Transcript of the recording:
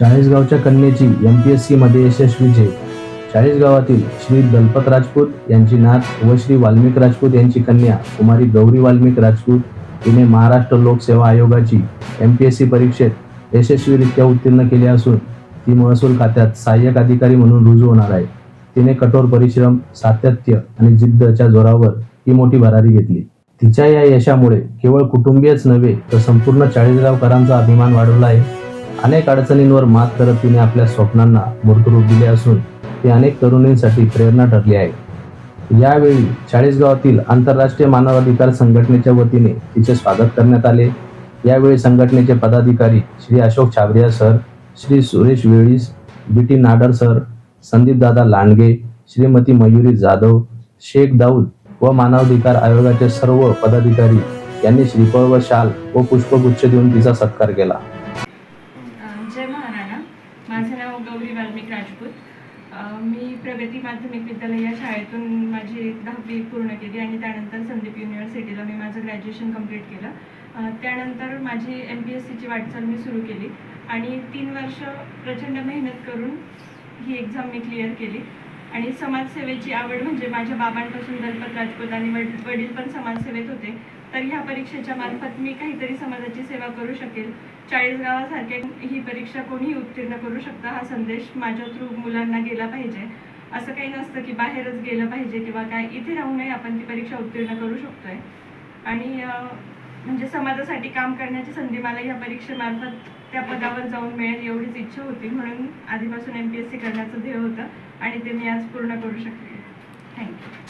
चाळीसगावच्या कन्येची M P S सीमध्ये यशस्वी झेप. चाळीसगावातील श्री दलपत राजपूत यांची नात व श्री वाल्मिक राजपूत यांची कन्या कुमारी गौरी वाल्मिक राजपूत हिने महाराष्ट्र लोकसेवा आयोगाची एम पी एस सी परीक्षेत यशस्वीरित्या उत्तीर्ण केली असून ती महसूल खात्यात सहाय्यक अधिकारी म्हणून रुजू होणार आहे. तिने कठोर परिश्रम सातत्य आणि जिद्दच्या जोरावर ही मोठी भरारी घेतली. तिच्या या यशामुळे केवळ कुटुंबीयच नव्हे तर संपूर्ण चाळीसगावकरांचा अभिमान वाढवला आहे. अनेक अडचणींवर मात करत तिने आपल्या स्वप्नांना मूर्तरूप दिले असून ती अनेक तरुणींसाठी प्रेरणा ठरली आहे. यावेळी चाळीसगावातील आंतरराष्ट्रीय मानवाधिकार संघटनेच्या वतीने तिचे स्वागत करण्यात आले. यावेळी संघटनेचे पदाधिकारी Shri Ashok Chhabria sir Shri Suresh Velis B T Nadar sir Sandeepdada Landge Shrimati Mayuri Jadhav Sheikh Dawood व मानवाधिकार आयोगाचे सर्व पदाधिकारी यांनी श्रीफळ व शाल व पुष्पगुच्छ देऊन तिचा सत्कार केला. जय माझं नाव गौरी वाल्मिक राजपूत. मी प्रगती माध्यमिक विद्यालय या शाळेतून माझी दहावी पूर्ण केली आणि त्यानंतर संदीप युनिव्हर्सिटीला मी माझं ग्रॅज्युएशन कंप्लीट केलं. त्यानंतर माझी एम पी एस सीची वाटचाल मी सुरू केली आणि तीन वर्ष प्रचंड मेहनत करून ही एक्झाम मी क्लिअर केली. आणि समाजसेवेची आवड म्हणजे माझ्या बाबांपासून दलपत राजपूत आणि वड वडील पण समाजसेवेत होते. परीक्षेच्या मार्फत मी काहीतरी समाजाची सेवा करू शकेल. चाळीस गावासारखे ही परीक्षा कोणीही उत्तीर्ण करू शकता हा संदेश माझ्या थ्रू मुलांना गेला पाहिजे. असं काही नसतं की बाहेरच गेलं पाहिजे किंवा काय इथे राहूनही आपण ती परीक्षा उत्तीर्ण करू शकतोय. आणि म्हणजे समाजासाठी काम करण्याची संधी मला या परीक्षेमार्फत त्या पदावर जाऊन मिळेल एवढीच इच्छा होती. म्हणून आधीपासून एम पी एस सी करण्याचं ध्येय होतं आणि ते मी आज पूर्ण करू शकते थँक्यू